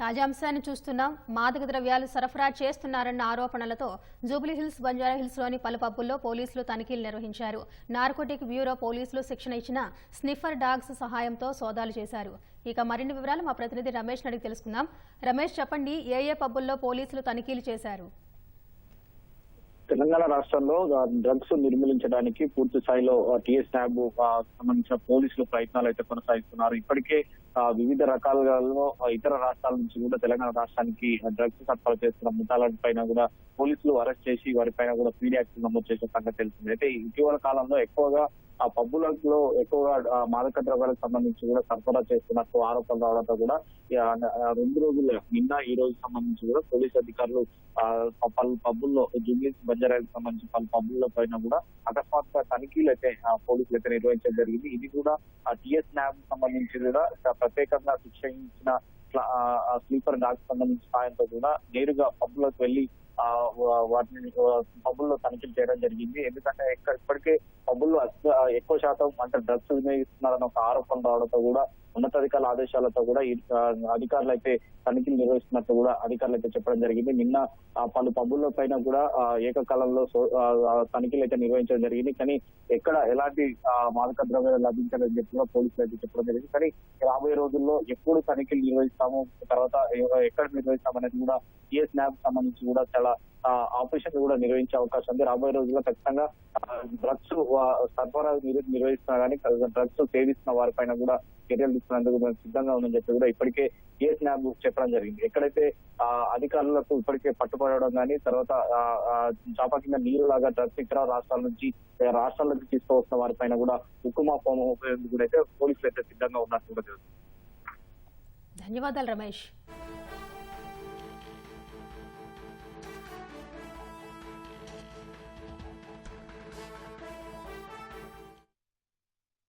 తాజా అంశాన్ని చూస్తున్నాం. మాదక ద్రవ్యాలు సరఫరా చేస్తున్నారన్న ఆరోపణలతో జూబ్లీహిల్స్ బంజారాహిల్స్లోని పలు పబ్బుల్లో పోలీసులు తనిఖీలు నిర్వహించారు. నార్కోటిక్ బ్యూరో పోలీసులు శిక్షణ ఇచ్చిన స్నిఫర్ డాగ్స్ సహాయంతో సోదాలు చేశారు. ఇక మరిన్ని వివరాలు మా ప్రతినిధి రమేష్ నడికి తెలుసుకుందాం. రమేష్ చెప్పండి ఏ ఏ పబ్బుల్లో పోలీసులు తనిఖీలు చేశారు? తెలంగాణ రాష్ట్రంలో డ్రగ్స్ నిర్మూలించడానికి పూర్తి స్థాయిలో టీఎస్ ల్యాబ్ సంబంధించిన పోలీసులు ప్రయత్నాలు అయితే కొనసాగిస్తున్నారు. ఇప్పటికే వివిధ రకాలలో ఇతర రాష్ట్రాల నుంచి కూడా తెలంగాణ రాష్ట్రానికి డ్రగ్స్ సరఫరా చేస్తున్న ముఠాలపైన కూడా పోలీసులు అరెస్ట్ చేసి వారిపైన కూడా పీడీ యాక్ట్ నమోదు చేసిన సంగతి తెలిసింది. అయితే ఇటీవల కాలంలో ఎక్కువగా ఆ పబ్బులలో ఎక్కువగా మాదక ద్రవ్యాలకు సంబంధించి కూడా సరఫరా చేస్తున్నట్టు ఆరోపణలు రావడంతో కూడా రెండు రోజులు నిన్న ఈ రోజు సంబంధించి కూడా పోలీసు అధికారులు ఆ, పలు పబ్బుల్లో జూబ్లీస్ బంజారాలకు సంబంధించి పలు పబ్బుల్లో పైన కూడా అకస్మాత్గా తనిఖీలు అయితే పోలీసులు అయితే నిర్వహించడం జరిగింది. ఇది కూడా ఆ టిఎస్ ల్యాబ్ సంబంధించి కూడా ప్రత్యేకంగా శిక్షించిన స్లీపర్ డాక్ సంబంధించిన సాయంతో కూడా నేరుగా పబ్బులకు వెళ్ళి ఆ వాటిని పబ్బుల్లో తనిఖీలు చేయడం జరిగింది. ఎందుకంటే ఇక్కడ ఇప్పటికే పబ్బుల్లో ఎక్కువ శాతం అంటే డ్రగ్స్ వినియోగిస్తున్నారన్న ఒక ఆరోపణ రావడంతో కూడా ఉన్నతాధికారుల ఆదేశాలతో కూడా అధికారులు అయితే తనిఖీలు నిర్వహిస్తున్నట్టు కూడా అధికారులు అయితే చెప్పడం జరిగింది. నిన్న పలు పబ్బుల పైన కూడా ఏకకాలంలో తనిఖీలు అయితే నిర్వహించడం జరిగింది. కానీ ఎక్కడ ఎలాంటి మాదక ద్రవ్యాలు లభించాలని చెప్పి కూడా పోలీసులు అయితే చెప్పడం జరిగింది. కానీ రాబోయే రోజుల్లో ఎప్పుడు తనిఖీలు నిర్వహిస్తాము తర్వాత ఎక్కడ నిర్వహిస్తాం అనేది కూడా ఏ స్నాప్ సంబంధించి కూడా చాలా ఆపరేషన్ కూడా నిర్వహించే అవకాశం ఉంది. రాబోయే రోజుల్లో ఖచ్చితంగా డ్రగ్స్ సరఫరా నిర్వహిస్తున్నా కానీ డ్రగ్స్ సేవిస్తున్న వారిపైన కూడా చర్యలు తీసుకునేందుకు మేము సిద్ధంగా ఉందని చెప్పి కూడా ఇప్పటికే కేసు ల్యాబ్ చెప్పడం జరిగింది. ఎక్కడైతే ఆ, అధికారులకు ఇప్పటికే పట్టుపడడం కానీ తర్వాత చాప కింద నీరు లాగా డ్రగ్స్ ఇతర రాష్ట్రాల నుంచి రాష్ట్రాలకు తీసుకువస్తున్న వారిపైన కూడా ఉక్కుమా ఫోన్ ఉపయోగించి కూడా అయితే పోలీసులు అయితే సిద్ధంగా ఉన్నట్టు కూడా తెలుస్తుంది. ధన్యవాదాలు రమేష్.